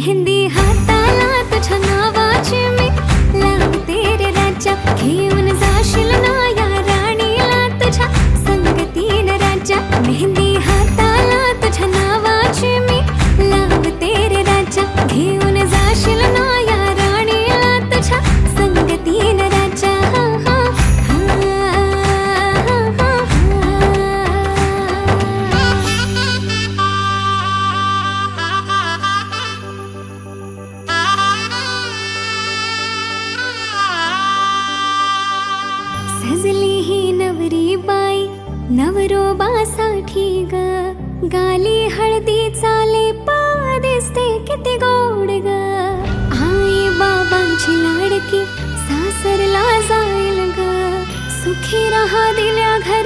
मेहंदी हाताला तुझ्या नावाची मी. लावते रे राजा घेऊन जाशील ना या राणीला तुझ्या संगतीन राजा. मेहंदी सजली ही नवरी बाई नवरोबासाठी ग. गाली हळदी चाले पा दिसते किती गोड ग. आई बाबांची लाडकी सासरला जाईल ग. सुखी राहा दिल्या घर